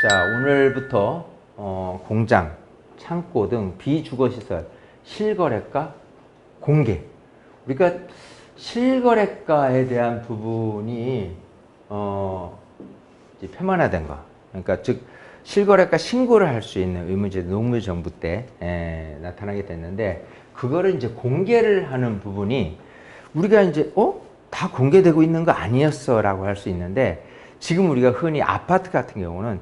자, 오늘부터 어, 공장, 창고 등 비주거시설 실거래가 공개. 우리가 실거래가에 대한 부분이 어, 이제 폐만화된 거. 그러니까 즉 실거래가 신고를 할 수 있는 의무제 노무현 정부 때 에, 나타나게 됐는데 그거를 이제 공개를 하는 부분이 우리가 이제 어? 다 공개되고 있는 거 아니었어 라고 할 수 있는데 지금 우리가 흔히 아파트 같은 경우는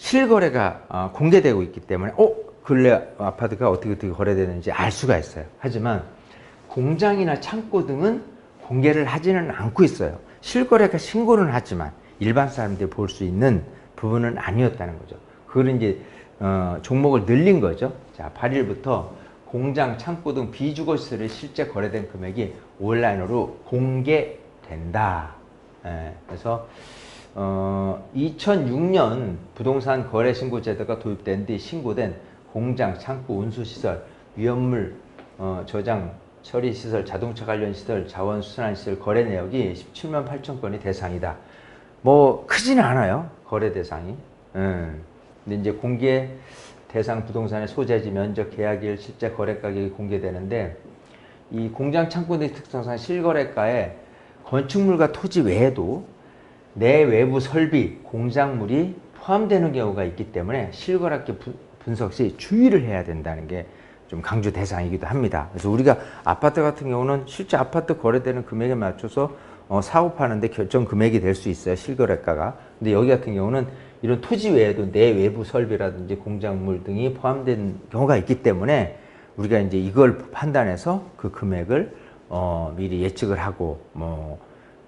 실거래가 어, 공개되고 있기 때문에 어 근래 아파트가 어떻게 어떻게 거래되는지 알 수가 있어요. 하지만 공장이나 창고 등은 공개를 하지는 않고 있어요. 실거래가 신고는 하지만 일반 사람들이 볼 수 있는 부분은 아니었다는 거죠. 그걸 이제 어, 종목을 늘린 거죠. 자, 8일부터 공장, 창고 등 비주거 시설에 실제 거래된 금액이 온라인으로 공개된다. 예, 그래서 어, 2006년 부동산 거래 신고 제도가 도입된 뒤 신고된 공장, 창고, 운수시설, 위험물 어, 저장, 처리 시설, 자동차 관련 시설, 자원 수산한 시설 거래 내역이 17만 8천 건이 대상이다. 뭐 크지는 않아요 거래 대상이. 음. 근데 이제 공개 대상 부동산의 소재지, 면적, 계약일, 실제 거래 가격이 공개되는데 이 공장 창고 등 특성상 실거래가에 건축물과 토지 외에도 내 외부 설비, 공작물이 포함되는 경우가 있기 때문에 실거래가 분- 분석 시 주의를 해야 된다는 게 좀 강조 대상이기도 합니다. 그래서 우리가 아파트 같은 경우는 실제 아파트 거래되는 금액에 맞춰서 어, 사업하는데 결정 금액이 될 수 있어요. 실거래가가. 근데 여기 같은 경우는 이런 토지 외에도 내 외부 설비라든지 공작물 등이 포함된 경우가 있기 때문에 우리가 이제 이걸 판단해서 그 금액을 어, 미리 예측을 하고 뭐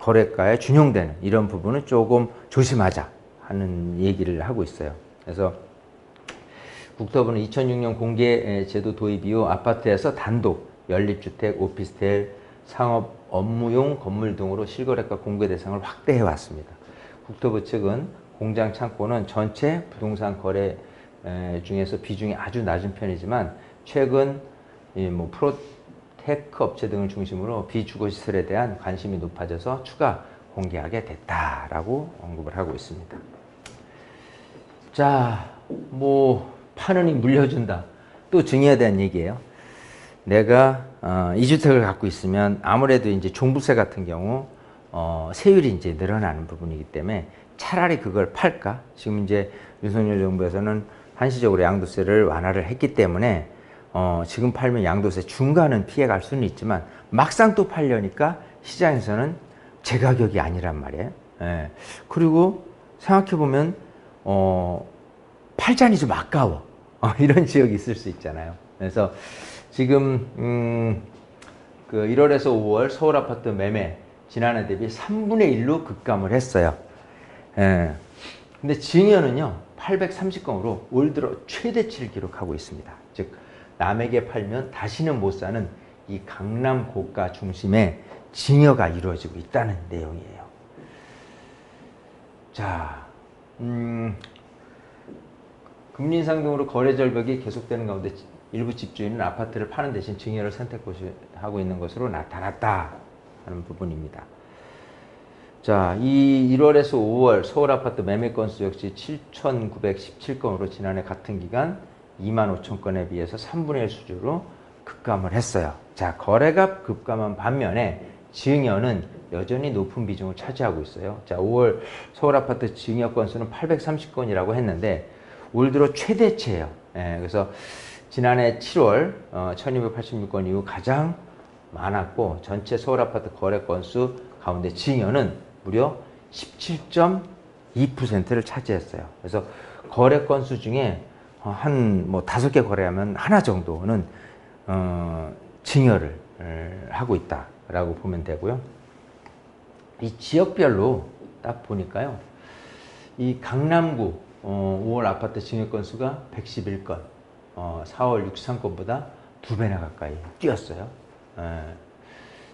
거래가에 준용되는 이런 부분은 조금 조심하자 하는 얘기를 하고 있어요. 그래서 국토부는 2006년 공개 제도 도입 이후 아파트에서 단독 연립주택, 오피스텔, 상업 업무용 건물 등으로 실거래가 공개 대상을 확대해 왔습니다. 국토부 측은 공장 창고는 전체 부동산 거래 에, 중에서 비중이 아주 낮은 편이지만 최근 이뭐 프로 테크 업체 등을 중심으로 비주거 시설에 대한 관심이 높아져서 추가 공개하게 됐다라고 언급을 하고 있습니다. 자, 뭐 파는이 물려준다. 또 증여에 대한 얘기예요. 내가 어, 이 주택을 갖고 있으면 아무래도 이제 종부세 같은 경우 어, 세율이 이제 늘어나는 부분이기 때문에 차라리 그걸 팔까? 지금 이제 윤석열 정부에서는 한시적으로 양도세를 완화를 했기 때문에 어, 지금 팔면 양도세 중간은 피해갈 수는 있지만 막상 또 팔려니까 시장에서는 제 가격이 아니란 말이에요. 예. 그리고 생각해 보면 어, 팔자니 좀 아까워. 어, 이런 지역이 있을 수 있잖아요. 그래서 지금 음, 그 1월에서 5월 서울 아파트 매매 지난해 대비 3분의 1로 급감을 했어요. 예. 근데 증여는요 830건으로 올 들어 최대치를 기록하고 있습니다. 즉 남에게 팔면 다시는 못 사는 이 강남 고가 중심의 증여가 이루어지고 있다는 내용이에요. 자, 음, 금리 인상 등으로 거래 절벽이 계속되는 가운데 일부 집주인은 아파트를 파는 대신 증여를 선택하고 있는 것으로 나타났다 하는 부분입니다. 자, 이 1월에서 5월 서울 아파트 매매 건수 역시 7,917건으로 지난해 같은 기간 2만 5천 건에 비해서 3분의 1 수준으로 급감을 했어요. 자, 거래가 급감한 반면에 증여는 여전히 높은 비중을 차지하고 있어요. 자, 5월 서울 아파트 증여 건수는 830건이라고 했는데 올 들어 최대치예요. 예, 그래서 지난해 7월 어, 1286건 이후 가장 많았고 전체 서울 아파트 거래 건수 가운데 증여는 무려 17.2%를 차지했어요. 그래서 거래 건수 중에 어, 한 뭐 다섯 개 거래하면 하나 정도는 어, 증여를 에, 하고 있다라고 보면 되고요. 이 지역별로 딱 보니까요. 이 강남구 어, 5월 아파트 증여 건수가 111건, 어, 4월 63건보다 두 배나 가까이 뛰었어요. 에.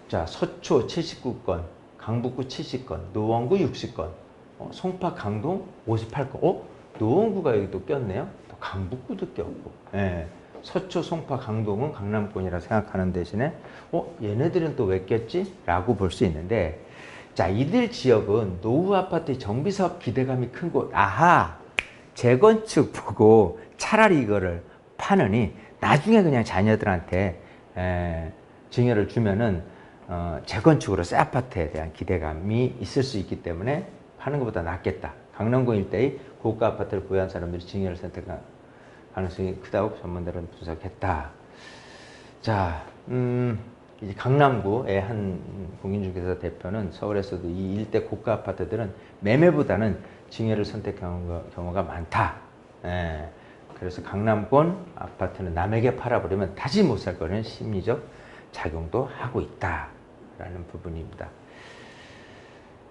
자, 서초 79건, 강북구 70건, 노원구 60건, 어, 송파 강동 58건. 어? 노원구가 여기 또 꼈네요. 또 강북구도 꼈고. 예. 서초, 송파, 강동은 강남권이라 생각하는 대신에 어? 얘네들은 또 왜 꼈지? 라고 볼 수 있는데 자, 이들 지역은 노후 아파트 정비 사업 기대감이 큰 곳. 아하. 재건축 보고 차라리 이거를 파느니 나중에 그냥 자녀들한테 에, 증여를 주면은 어, 재건축으로 새 아파트에 대한 기대감이 있을 수 있기 때문에 파는 것보다 낫겠다. 강남구 일대의 고가 아파트를 보유한 사람들이 증여를 선택한 가능성이 크다고 전문가들은 분석했다. 자, 음, 이제 강남구의 한 공인중개사 대표는 서울에서도 이 일대 고가 아파트들은 매매보다는 증여를 선택한 경우가, 많다. 예. 그래서 강남권 아파트는 남에게 팔아버리면 다시 못 살 거라는 심리적 작용도 하고 있다라는 부분입니다.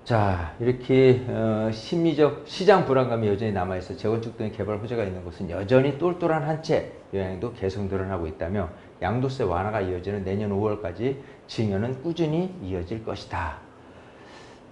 자, 이렇게 어, 심리적 시장 불안감이 여전히 남아있어 재건축 등의 개발 호재가 있는 곳은 여전히 똘똘한 한 채 영향도 계속 늘어나고 있다며 양도세 완화가 이어지는 내년 5월까지 증여는 꾸준히 이어질 것이다.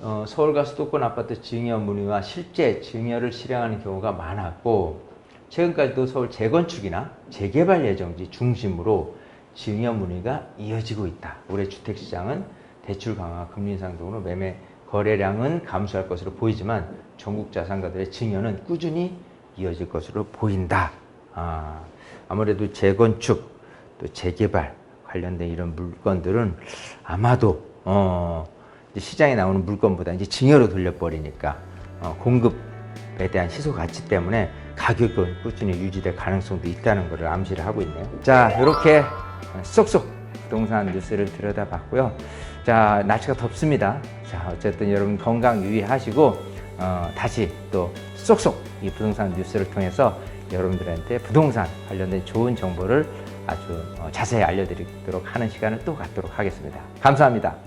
어, 서울과 수도권 아파트 증여 문의와 실제 증여를 실행하는 경우가 많았고 최근까지도 서울 재건축이나 재개발 예정지 중심으로 증여 문의가 이어지고 있다. 올해 주택시장은 대출 강화, 금리 인상 등으로 매매 거래량은 감소할 것으로 보이지만 전국 자산가들의 증여는 꾸준히 이어질 것으로 보인다. 아, 아무래도 재건축 또 재개발 관련된 이런 물건들은 아마도 어, 시장에 나오는 물건보다 이제 증여로 돌려버리니까 어, 공급에 대한 희소 가치 때문에 가격은 꾸준히 유지될 가능성도 있다는 것을 암시를 하고 있네요. 자, 이렇게 쏙쏙 부동산 뉴스를 들여다봤고요. 자, 날씨가 덥습니다. 자, 어쨌든 여러분 건강 유의하시고 어, 다시 또 쏙쏙 이 부동산 뉴스를 통해서 여러분들한테 부동산 관련된 좋은 정보를 아주 어, 자세히 알려드리도록 하는 시간을 또 갖도록 하겠습니다. 감사합니다.